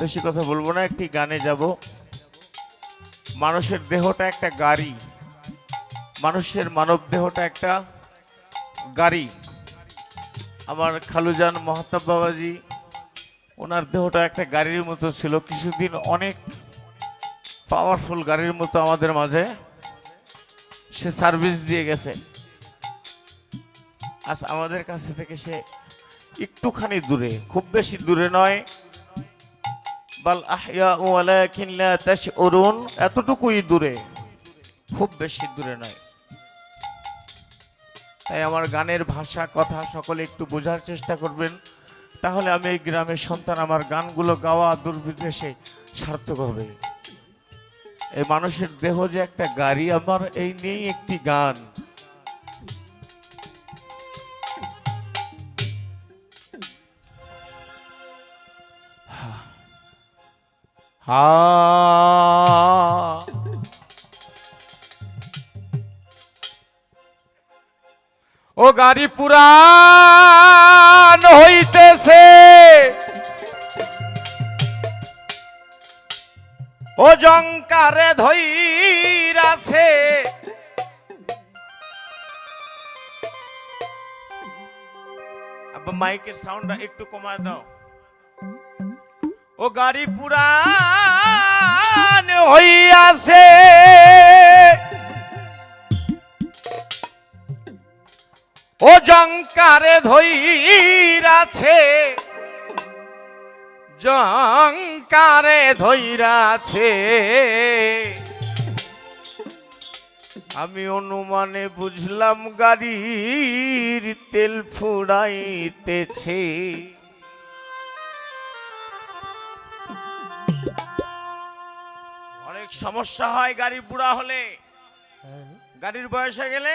বেশি কথা বলব না, একটি গানে যাব। মানুষের দেহটা একটা গাড়ি। মানুষের মানব দেহটা একটা গাড়ি। আমার খালুজান মহাত্মা বাবাজি, ওনার দেহটা একটা গাড়ির মতো ছিল। কিছুদিন অনেক পাওয়ারফুল গাড়ির মতো আমাদের মাঝে সে সার্ভিস দিয়ে গেছে। আজ আমাদের কাছে থেকে সে একটুখানি দূরে, খুব বেশি দূরে নয় বাল আহইয়া ওয়ালাকিন লা তাশউরুন, এতটুকুই দূরে, খুব বেশি দূরে নয়। তাই আমার গানের ভাষা, কথা সকলে একটু বোঝার চেষ্টা করবেন, তাহলে আমি এই গ্রামের সন্তান, আমার গানগুলো গাওয়া দুর্বিদেশে সার্থক হবে। এই মানুষের দেহ যে একটা গাড়ি, আমার এই নিয়েই একটি গান। হা ও গাড়ি পুরান হইতেছে। ও জঙ্কারে আব্বা, মাইকের সাউন্ডটা একটু কমায় দাও। ও গাড়ি পুরান হইয়াছে। ও জঙ্কারে ধইরাছে জঙ্কারে ধইরাছে আমি অনুমানে বুঝলাম গাড়ির তেল ফুরাইতেছে। সমস্যা হয় গাড়ি বুড়া হলে। গাড়ির বয়স হয়ে গেলে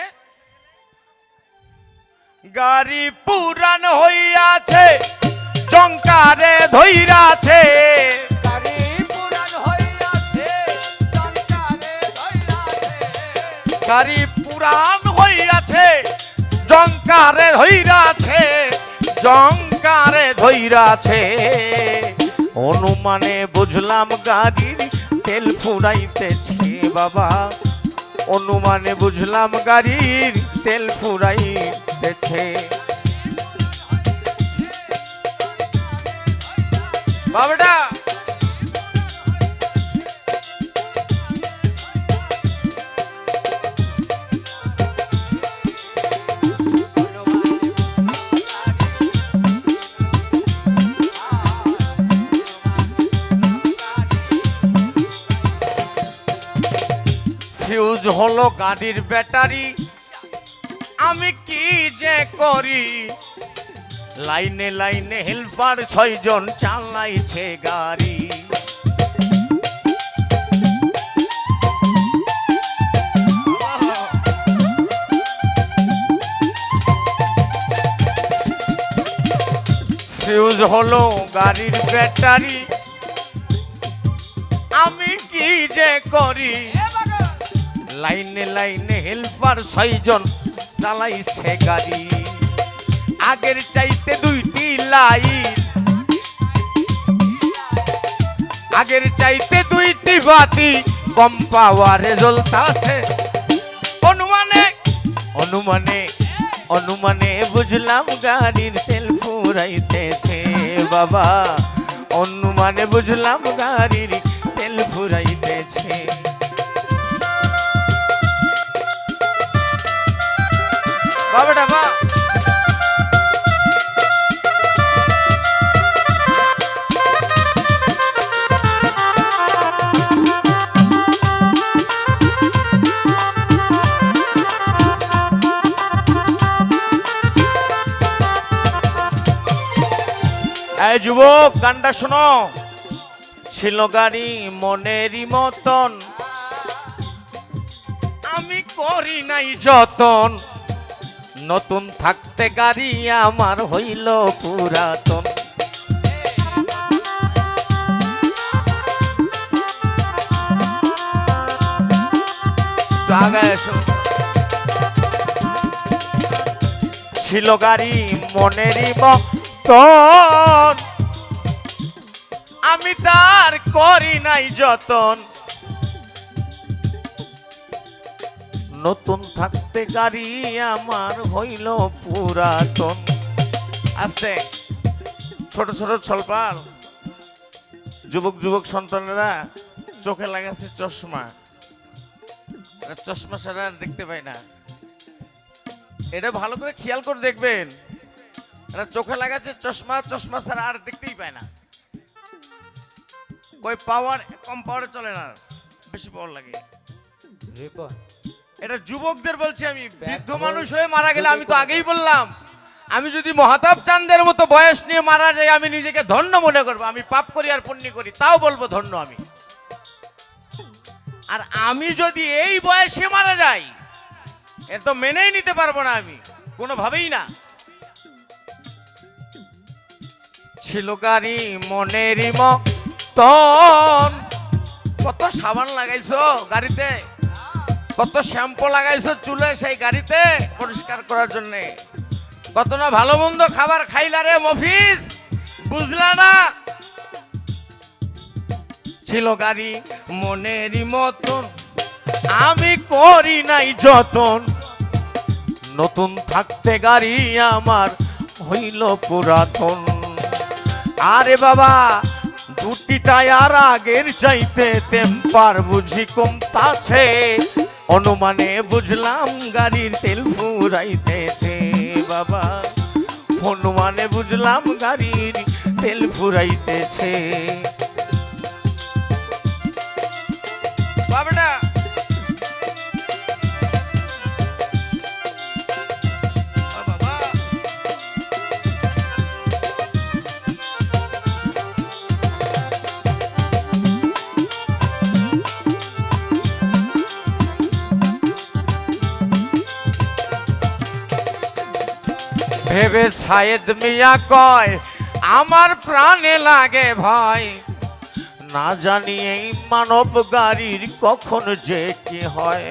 গাড়ি পুরান হইয়াছে জঙ্কারে ধইরাছে। গাড়ি পুরান হইয়াছে জঙ্কারে হইয়াছে জঙ্কারে ধইরাছে। অনুমানে বুঝলাম গাড়ির তেল ফুরাইতেছে বাবা। অনুমানে বুঝলাম গাড়ির তেল ফুরাইতেছে। বাবাটা ফিউজ হলো গাড়ির ব্যাটারি। আমি কি যে করি? লাইনে লাইনে হেল্পার ছয়জন চালাইছে গাড়ি। ফিউজ হলো গাড়ির ব্যাটারি। আমি কি যে করি? লাইনে লাইনে হেল্পার ছয়জন চালাইছে গাড়ি। আগের চাইতে দুইটি লাইট আগের চাইতে দুইটি বাতি, কম পাওয়ারে জ্বলতাছে। অনুমানে অনুমানে অনুমানে বুঝলাম গাড়ির তেল ফুরাইতেছে বাবা। অনুমানে বুঝলাম গাড়ির এই যুবক, গানটা শোনো। ছিল গাড়ি মনেরই মতন। আমি করি নাই যতন। নতুন থাকতে গাড়ি আমার হইল পুরাতন। ছিল গাড়ি মনেরই মতন আমি তার করি নাই যতন। নতুন থাকতে গাড়ি আমার হইল পুরাতন। আস্তে, ছোট ছোট ছলপাল। যুবক যুবক সন্তানেরা চোখে লাগাচ্ছে চশমা। চশমা আর দেখতে পায় না। এটা ভালো করে খেয়াল করে দেখবেন। এরা চোখে লাগাচ্ছে চশমা চশমা ছাড়া আর দেখতেই পায় না। কই পাওয়ার কম পাওয়ারে চলে না বেশি পাওয়ার লাগে। রিপন। এটা যুবকদের বলছি আমি বৃদ্ধ মানুষ হয়ে মারা গেলে আমি তো আগেই বললাম আমি যদি মহাতাব চান্দের মতো বয়স নিয়ে মারা যাই আমি নিজেকে ধন্য মনে করব আমি পাপ করি আর পুণ্য করি তাও বলব ধন্য আমি। আর আমি যদি এই বয়সে মারা যাই এ তো মেনেই নিতে পারব না আমি কোনোভাবেই না। ছিল গাড়ি মনেরই মতন। কত সাবান লাগাইছো গাড়িতে? কত শ্যাম্পু লাগাইছো চুলে সেই গাড়িতে পরিষ্কার করার জন্য? কত না ভালো মন্দ খাবার খাইলা রে মফিস বুঝলা না? ছিল গাড়ি মনেরই মতন। আমি করি নাই যতন। নতুন থাকতে গাড়ি আমার হইল পুরাতন। আরে বাবা দুটি টায়ার আগের চাইতে টেম্পার বুঝি কমতাছে। অনুমানে বুঝলাম গাড়ির তেল ফুরাইতেছে বাবা। অনুমানে বুঝলাম গাড়ির তেল ফুরাইতেছে। ভেবে সায়েদ মিয়া কয়, আমার প্রাণে লাগে ভয় না জানি এই মানব গাড়ির কখন যে কি হয়।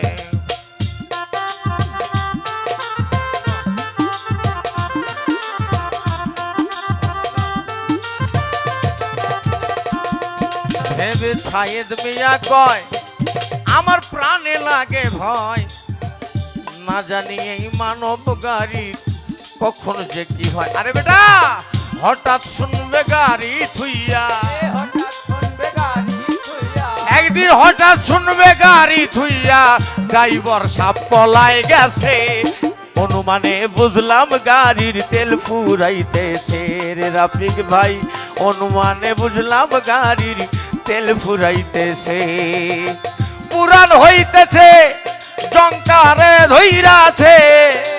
ভেবে সায়েদ মিয়া কয়, আমার প্রাণে লাগে ভয় না জানি এই মানব গাড়ির কখন যে কি হয়? আরে বেটা হঠাৎ শুনবে গাড়ি থুইয়া। একদিন হঠাৎ শুনবে গাড়ি থুইয়া ড্রাইভার সাপ পলায় গেছে। অনুমানে বুঝলাম গাড়ির তেল ফুরাইতেছে। রে রাফিক ভাই অনুমানে বুঝলাম গাড়ির তেল ফুরাইতেছে। পুরান হইতেছে জঙ্কারে ধইরাছে। এ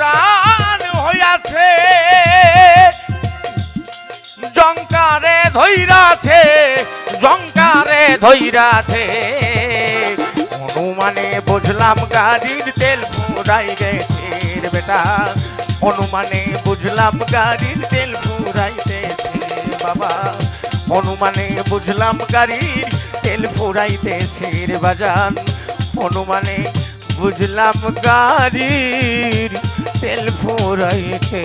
পুরান হইয়াছে জঙ্কারে ধইরাছে জঙ্কারে ধইরাছে অনুমানে বুঝলাম গাড়ির তেল ফুরাই গেছে বেটা। অনুমানে বুঝলাম গাড়ির তেল ফুরাইতেছে বাবা। অনুমানে বুঝলাম গাড়ির তেল ফুরাইতেছে রে বাজান। অনুমানে বুঝলাম গাড়ির তেল ফুরাইতেছে